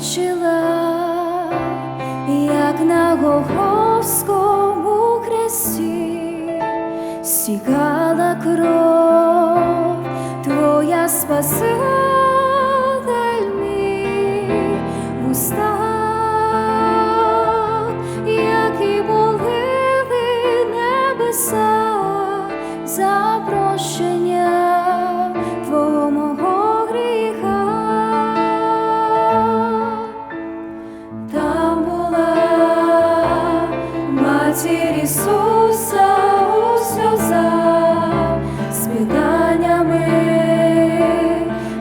бачила, як на Голгофському хресті стікала кров. Твоя спаситель мій устах, які молили небеса за прощення Ісуса у сльозах з питаннями,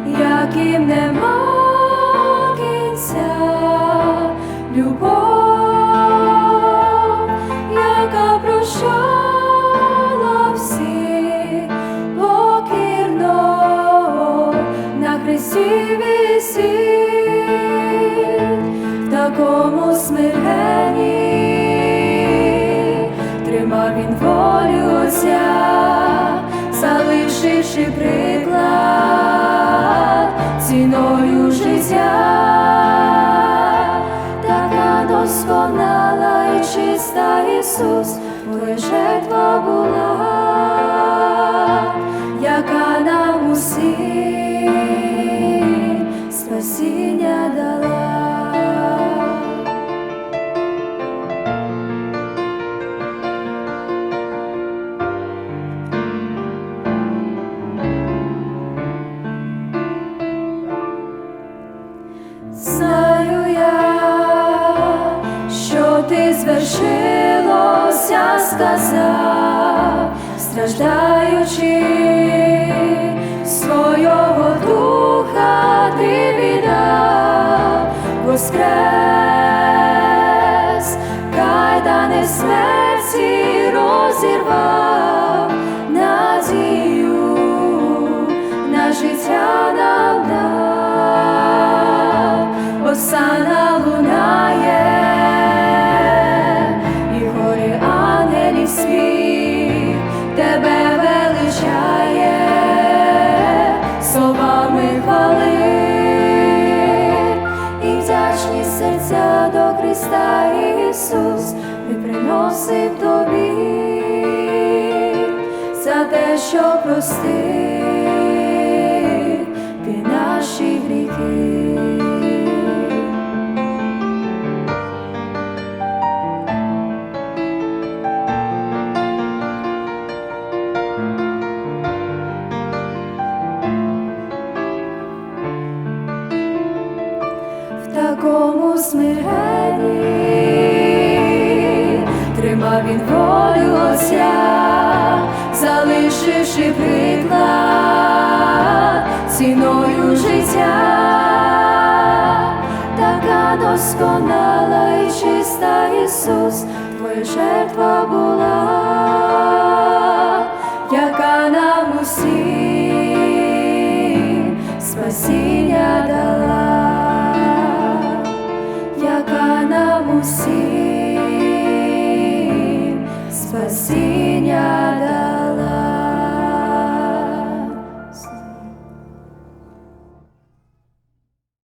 яким нема кінця, любов, яка прощала всіх покірно на хресті висить. В такому смиренні тримав він волю Отця, залишивши приклад ціною життя, така досконала і чиста Ісус, твоя жертва була, ти звершилося, сказав, страждаючи свого духа ти віддав, воскрес, кайдани смерті розірвав, серця до Христа Ісус, ми приносим тобі за те, що простив такому смиренні. Тримав він волю Отця, залишивши приклад ціною життя, така досконала і чиста Ісус, твоя жертва була,